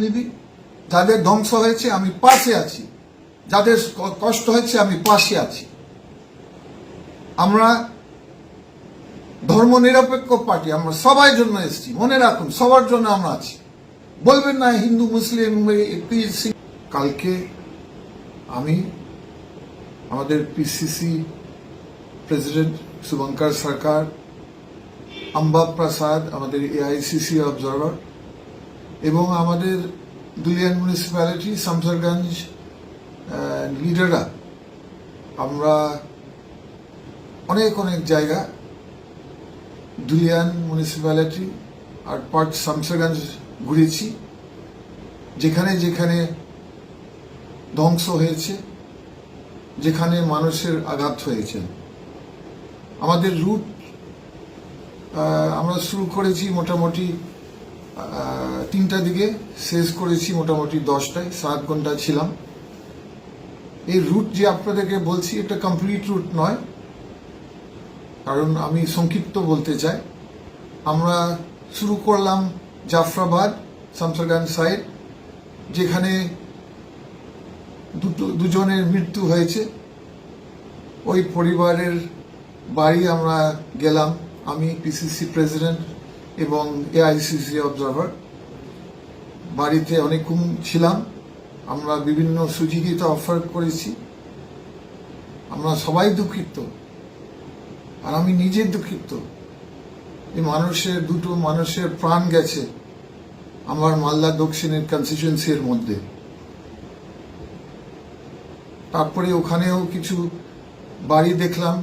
প্রতিনিধি যাদের ধ্বংস হয়েছে, আমি পাশে আছি। যাদের কষ্ট হয়েছে, আমি পাশে আছি। আমরা ধর্ম নিরপেক্ষ পার্টি, আমরা সবাই জন্য এসেছি। মনে রাখুন, সবার জন্য আমরা আছি। বলবেন না, হিন্দু, মুসলিম কালকে আমি আমাদের পিসিসি প্রেসিডেন্ট শুভঙ্কর সরকার আম্বা প্রসাদ আমাদের এআইসিসি অবজারভার এবং আমাদের দুলিয়ান মিউনিসিপ্যালিটি শামসারগঞ্জ লিডাররা। আমরা অনেক অনেক জায়গা দুলিয়ান মিউনিসিপ্যালিটি আর পার্ট শামসারগঞ্জ ঘুরেছি, যেখানে যেখানে ধ্বংস হয়েছে, যেখানে মানুষের আঘাত হয়েছে। আমাদের রুট আমরা শুরু করেছি মোটামুটি তিনটা দিকে শেষ করেছি মোটামুটি দশটায়, সাত ঘণ্টা ছিলাম। এই রুট যে আপনাদেরকে বলছি, এটা কমপ্লিট রুট নয়, কারণ আমি সংক্ষিপ্ত বলতে চাই। আমরা শুরু করলাম জাফরাবাদ শামসারগঞ্জ সাইড যেখানে দুটো, দুজনের মৃত্যু হয়েছে। ওই পরিবারের বাড়ি আমরা গেলাম। আমি পিসিসি প্রেসিডেন্ট এবং এআইসিসি অবজারভার বাড়িতে অনেকক্ষণ ছিলাম। আমরা বিভিন্ন সুযোগিতা অফার করেছি। আমরা সবাই দুঃখিত। আর আমি নিজে দুঃখিত। এই মানুষের, দুটো মানুষের প্রাণ গেছে আমার মালদা দক্ষিণের কনস্টিটিউন্সির মধ্যে। তারপরে ওখানেও কিছু বাড়ি দেখলাম,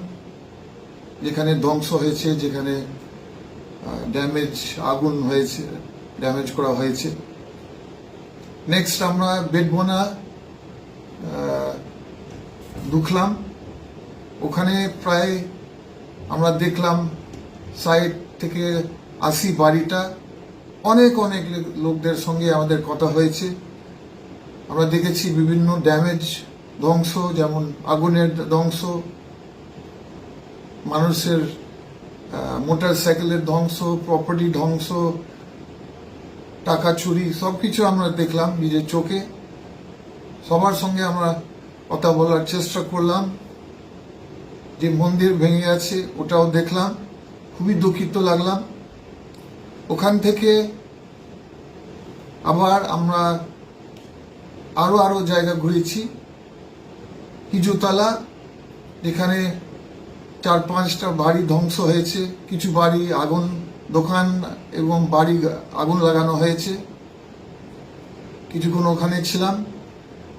যেখানে ধ্বংস হয়েছে, যেখানে ড্যামেজ আগুন হয়েছে ড্যামেজ করা হয়েছে। নেক্সট আমরা বেডবোনা দুখলাম ওখানে প্রায় আমরা দেখলাম সাইড থেকে আসি বাড়িটা। অনেক অনেক লোকদের সঙ্গে আমাদের কথা হয়েছে। আমরা দেখেছি বিভিন্ন ড্যামেজ ধ্বংস, যেমন আগুনের ধ্বংস, মানুষের মোটর সাইকেলের ধ্বংস প্রপার্টি ধ্বংস, টাকা চুরি সব কিছু আমরা দেখলাম নিজের চোখে। সবার সঙ্গে আমরা কথা বলার চেষ্টা করলাম। যে মন্দির ভেঙে আছে, ওটাও দেখলাম। খুবই দুঃখিত লাগলাম। ওখান থেকে আবার আমরা আরও আরও জায়গা ঘুরেছি। হিজুতলা যেখানে চার পাঁচটা বাড়ি ধ্বংস হয়েছে, কিছু বাড়ি আগুন দোকান এবং বাড়ি আগুন লাগানো হয়েছে। কিছুক্ষণ ওখানে ছিলাম।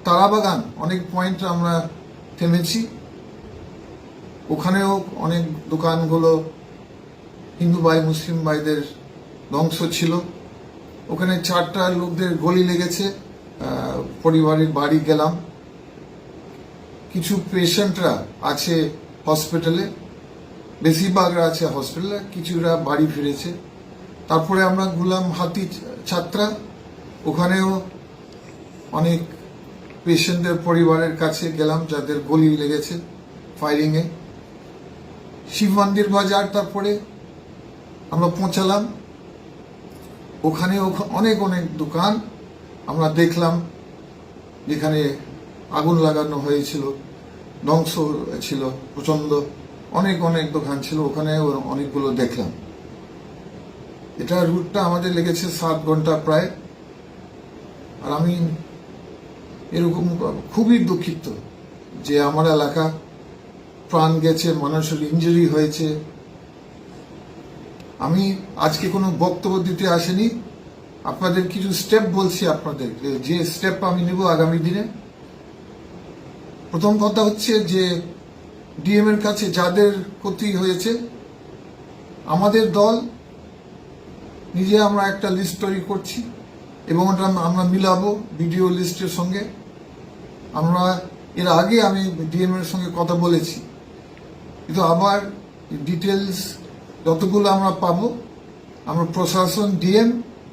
তারাবাগান, অনেক পয়েন্ট আমরা থেমেছি। ওখানেও অনেক দোকানগুলো হিন্দু ভাই, মুসলিম ভাইদের ধ্বংস ছিল। ওখানে চারটা লোকদের গলি লেগেছে পরিবারের বাড়ি গেলাম। কিছু পেশেন্টরা আছে হসপিটালে বেশিরভাগরা আছে হসপিটালে কিছুরা বাড়ি ফিরেছে। তারপরে আমরা গুলাম হাতি ছাত্রা। ওখানেও অনেক পেশেন্টদের পরিবারের কাছে গেলাম, যাদের গলি লেগেছে ফায়ারিংয়ে শিব মন্দির বাজার তারপরে আমরা পৌঁছালাম। ওখানে ওখ- অনেক অনেক দোকান। আমরা দেখলাম যেখানে আগুন লাগানো হয়েছিল। ধ্বংস ছিল প্রচণ্ড অনেক অনেক দোকান ছিল, ওখানে অনেকগুলো দেখলাম। এটা রুটটা আমাদের লেগেছে সাত ঘণ্টা প্রায়। আর আমি এরকম খুবই দুঃখিত যে আমার এলাকা প্রাণ গেছে, মানুষের ইঞ্জুরি হয়েছে। আমি আজকে কোনো বক্তব্য দিতে আসেনি। আপনাদের কিছু স্টেপ বলছি আপনাদের, যে স্টেপ আমি নেব আগামী দিনে। প্রথম কথা হচ্ছে যে ডিএম এর কাছে যাদের ক্ষতি হয়েছে, আমাদের দল, নিজে আমরা একটা লিস্ট তৈরি করছি এবং ওটা আমরা মিলাবো ভিডিও লিস্টের সঙ্গে। আমরা, এর আগে আমি ডিএম এর সঙ্গে কথা বলেছি। কিন্তু আবার ডিটেলস যতগুলো আমরা পাবো, আমরা প্রশাসন, ডিএম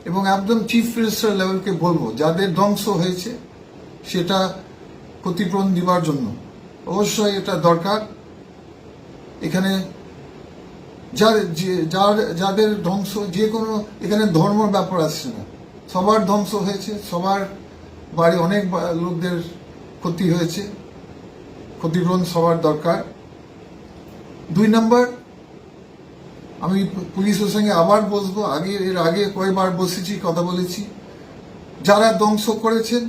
এবং একদম চিফ মিনিস্টার লেভেলকে বলব, যাদের ধ্বংস হয়েছে, সেটা ক্ষতিপূরণ দেওয়ার জন্য। অবশ্যই এটা দরকার। এখানে যার যার, যাদের ধ্বংস, যে কোনো, এখানে ধর্ম ব্যাপার আসছে না। সবার ধ্বংস হয়েছে, সবার বাড়ি অনেক লোকদের ক্ষতি হয়েছে। ক্ষতিপূরণ সবার দরকার। দুই নম্বর, আমি পুলিশের সঙ্গে আবার বসবো। আগে, এর আগে কয়েকবার বসেছি, কথা বলেছি। যারা ধ্বংস করেছেন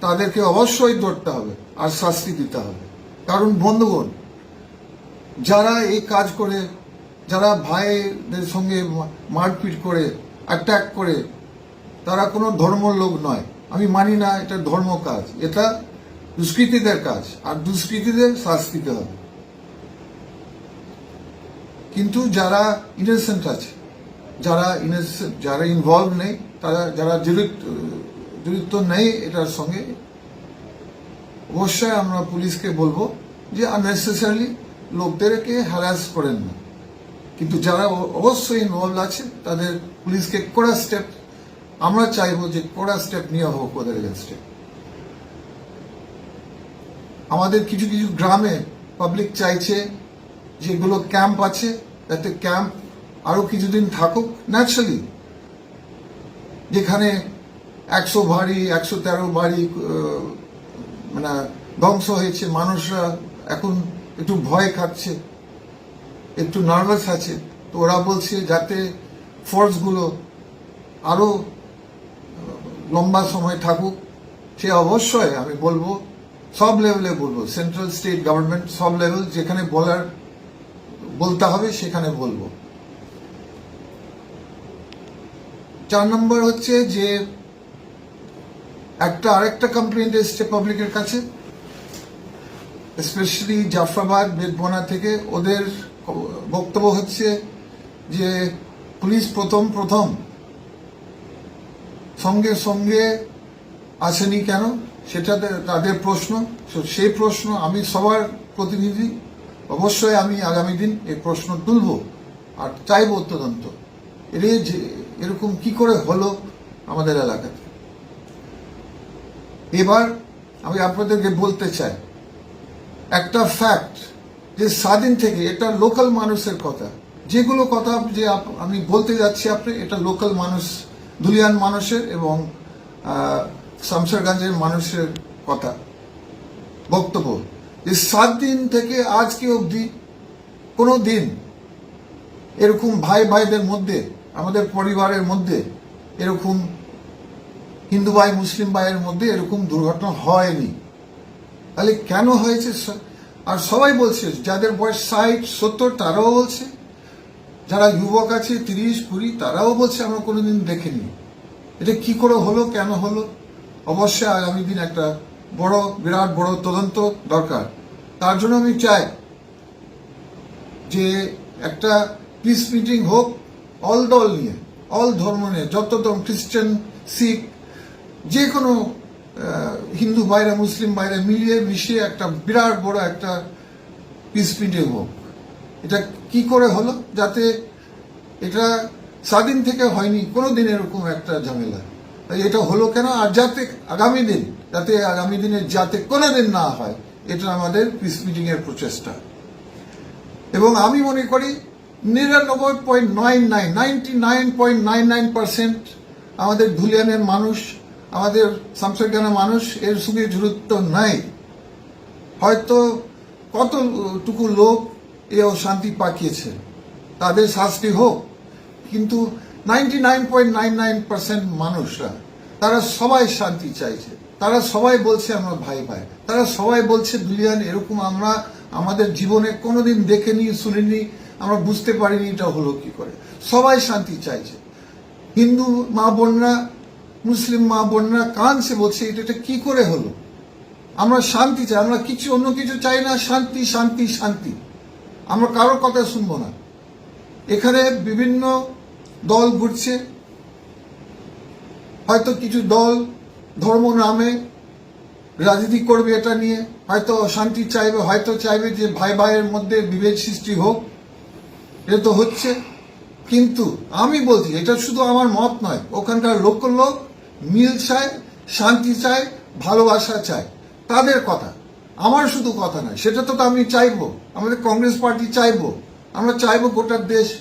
তাদেরকে অবশ্যই ধরতে হবে আর শাস্তি দিতে হবে। কারণ বন্ধুগণ, যারা এই কাজ করে, যারা ভাইদের সঙ্গে মারপিট করে অ্যাটাক করে, তারা কোনো ধর্ম লোক নয়। আমি মানি না এটা ধর্ম কাজ, এটা দুষ্কৃতীদের কাজ, আর দুষ্কৃতীদের শাস্তি দিতে হবে। কিন্তু যারা ইনোসেন্ট আছে, যারা ইনোসেন্ট যারা ইনভলভ নেই, তারা, যারা জড়িত জড়িত নেই এটার সঙ্গে। অবশ্যই আমরা পুলিশকে বলব যে আননেসেসারিলি লোকদেরকে হ্যারাস করেন না। কিন্তু যারা অবশ্যই ইনভলভ আছে, তাদের পুলিশকে কড়া স্টেপ আমরা চাইব যে কড়া স্টেপ নেওয়া হোক ওদের এগেনস্টে আমাদের কিছু কিছু গ্রামে পাবলিক চাইছে যেগুলো ক্যাম্প আছে, যাতে ক্যাম্প আরও কিছুদিন থাকুক ন্যাচারালি যেখানে একশো ভারী একশো তেরো আহ, মানে ধ্বংস হয়েছে। মানুষরা এখন একটু ভয় খাচ্ছে একটু নার্ভাস আছে। তো ওরা বলছে যাতে ফোর্সগুলো আরও লম্বা সময় থাকুক। সে অবশ্যই আমি বলব সব লেভেলে বলব। সেন্ট্রাল স্টেট গভর্নমেন্ট সব লেভেল যেখানে বলার বলতে হবে সেখানে বলব। চার নম্বর হচ্ছে যে একটা আরেকটা কমপ্লেন্ট এসছে পাবলিকের কাছে স্পেশালি জাফরাবাদ বেদবনা থেকে ওদের বক্তব্য হচ্ছে যে পুলিশ প্রথম প্রথম সঙ্গে সঙ্গে আসেনি কেন? সেটা তাদের প্রশ্ন। সেই প্রশ্ন আমি সবার প্রতিনিধি, অবশ্যই আমি আগামী দিন এই প্রশ্ন তুলব আর চাইব তদন্ত এর যে, এরকম কি করে হলো আমাদের এলাকাতে? এবার আমি আপনাদেরকে বলতে চাই, একটা ফ্যাক্ট যে স্বাধীন থেকে এটা লোকাল মানুষের কথা। যেগুলো কথা যে আমি বলতে যাচ্ছি আপনি, এটা লোকাল মানুষ, দুলিয়ান মানুষের এবং শামসারগঞ্জের মানুষের কথা, বক্তব্য। যে সাত দিন থেকে আজকে অবধি কোনো দিন এরকম ভাই ভাইদের মধ্যে, আমাদের পরিবারের মধ্যে এরকম হিন্দু ভাই, মুসলিম ভাইয়ের মধ্যে এরকম দুর্ঘটনা হয়নি। তাহলে কেন হয়েছে? আর সবাই বলছে, যাদের বয়স ষাট, সত্তর, তারাও বলছে। যারা যুবক আছে, তিরিশ, কুড়ি, তারাও বলছে, আমরা কোনোদিন দেখিনি। এটা কি করে হলো, কেন হলো? অবশ্যই আগামী দিন একটা বড়, বিরাট, বড় তদন্ত দরকার। তার জন্য আমি চাই যে একটা পিস মিটিং হোক অল দল নিয়ে অল ধর্ম নিয়ে, যত ধর্ম খ্রিস্টান শিখ যে কোনো হিন্দু বাইরে মুসলিম বাইরে মিলিয়ে মিশিয়ে একটা বিরাট বড় একটা পিস মিটিং হোক। এটা কি করে হলো? যাতে এটা স্বাধীন থেকে হয়নি কোনো দিন এরকম একটা ঝামেলা। তাই এটা হলো কেন? আর যাতে আগামী দিন, যাতে আগামী দিনে যাতে কোনো দিন না হয়, এটা আমাদের পিস মিটিং এর প্রচেষ্টা। এবং আমি মনে করি, নিরানব্বই point nine nine ninety nine point nine nine percent আমাদের ধুলিয়ানের মানুষ আমাদের শামসারগানের মানুষ এর সঙ্গে জড়িত নাই। হয়তো কতটুকু লোক এ অশান্তি পাকিয়েছে, তাদের শাস্তি হোক, কিন্তু ninety nine point nine nine percent মানুষরা, তারা সবাই শান্তি চাইছে। তারা সবাই বলছে আমরা ভাই ভাই। তারা সবাই বলছে দুলিয়ান, এরকম আমরা আমাদের জীবনে কোনোদিন দেখেনি, শুনিনি, আমরা বুঝতে পারিনি এটা হলো কি করে। সবাই শান্তি চাইছে। হিন্দু মা বোনরা মুসলিম মা বোনরা কানছে বলছে, এটা এটা কি করে হলো? আমরা শান্তি চাই, আমরা কিছু অন্য কিছু চাই না, শান্তি শান্তি শান্তি। আমরা কারোর কথা শুনব না। এখানে বিভিন্ন দল ঘুরছে। হয়তো কিছু দল ধর্ম নামে রাজনীতি করবে এটা নিয়ে, হয়তো অশান্তি চাইবে, হয়তো চাইবে যে ভাই ভাইয়ের মধ্যে বিভেদ সৃষ্টি হোক এটা তো হচ্ছে। কিন্তু আমি বলছি, এটা শুধু আমার মত নয়, ওখানকার লোকাল লোক মিল চায়, শান্তি চায়, ভালোবাসা চায়। তাদের কথা। আমার শুধু কথা নয়, সেটা তো আমি চাইব। আমাদের কংগ্রেস পার্টি চাইব। আমরা চাইব গোটা দেশ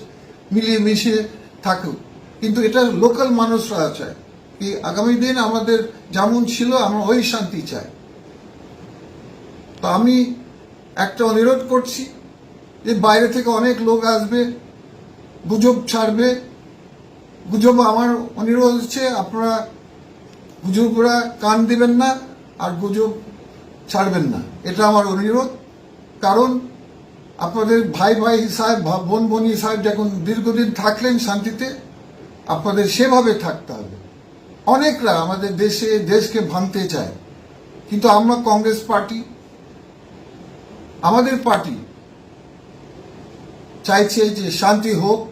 মিলিয়ে মিশিয়ে থাকুক। কিন্তু এটা লোকাল মানুষরা চায়। কি আগামী দিন আমাদের যেমন ছিল, আমরা ওই শান্তি চাই। তো আমি একটা অনুরোধ করছি যে বাইরে থেকে অনেক লোক আসবে, গুজব ছাড়বে। গুজব আমার অনুরোধ হচ্ছে, আপনারা গুজবরা কান দিবেন না আর গুজব ছাড়বেন না। এটা আমার অনুরোধ। কারণ আপনাদের ভাই ভাই ভা- বোন বোন হিসাব যখন দীর্ঘদিন থাকলেন শান্তিতে, আপনাদের সেভাবে থাকতে হবে। অনেকরা আমাদের দেশে, দেশকে ভাঙতে চায়। কিন্তু আমরা কংগ্রেস পার্টি, আমাদের পার্টি চাইছে যে শান্তি হোক,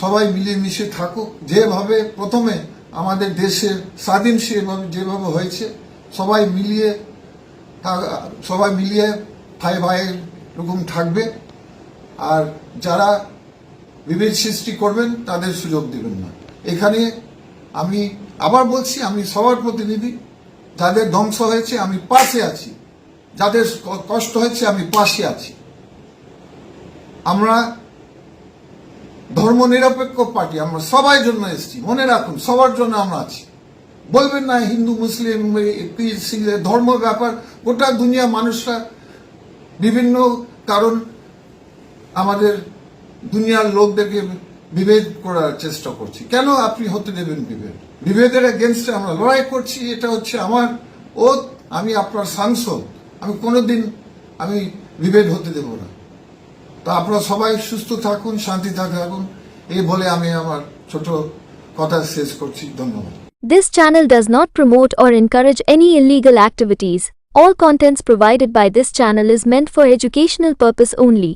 সবাই মিলেমিশে থাকুক। যেভাবে প্রথমে আমাদের দেশের স্বাধীন সেভাবে যেভাবে হয়েছে, সবাই মিলিয়ে সবাই মিলিয়ে ভাই ভাইয়ের রকম থাকবে। আর যারা বিভেদ সৃষ্টি করবেন, তাদের সুযোগ দেবেন না। এখানে আমি আবার বলছি, আমি সবার প্রতিনিধি। যাদের ধ্বংস হয়েছে, আমি পাশে আছি। যাদের কষ্ট হয়েছে, আমি পাশে আছি। আমরা ধর্ম নিরপেক্ষ পার্টি, আমরা সবাই জন্য এসেছি, মনে রাখুন, সবার জন্য আমরা আছি। বলবেন না, হিন্দু, মুসলিম ধর্ম, ব্যাপার, গোটা দুনিয়া মানুষরা বিভিন্ন কারণ আমাদের দুনিয়ার লোকদেরকে বিভেদ করার চেষ্টা করছি। কেন আপনি হতে দেবেন বিভেদ? বিভেদের এগেনস্টে আমরা লড়াই করছি, এটা হচ্ছে আমার ওত, আমি আপনার সাংসদ, আমি কোনোদিন আমি বিভেদ হতে দেব না। তো আপনারা সবাই সুস্থ থাকুন শান্তি থাকুন এই বলে আমি আমার ছোট কথা শেষ করছি ধন্যবাদ This channel does not promote or encourage any illegal activities. All contents provided by this channel is meant for educational purpose only.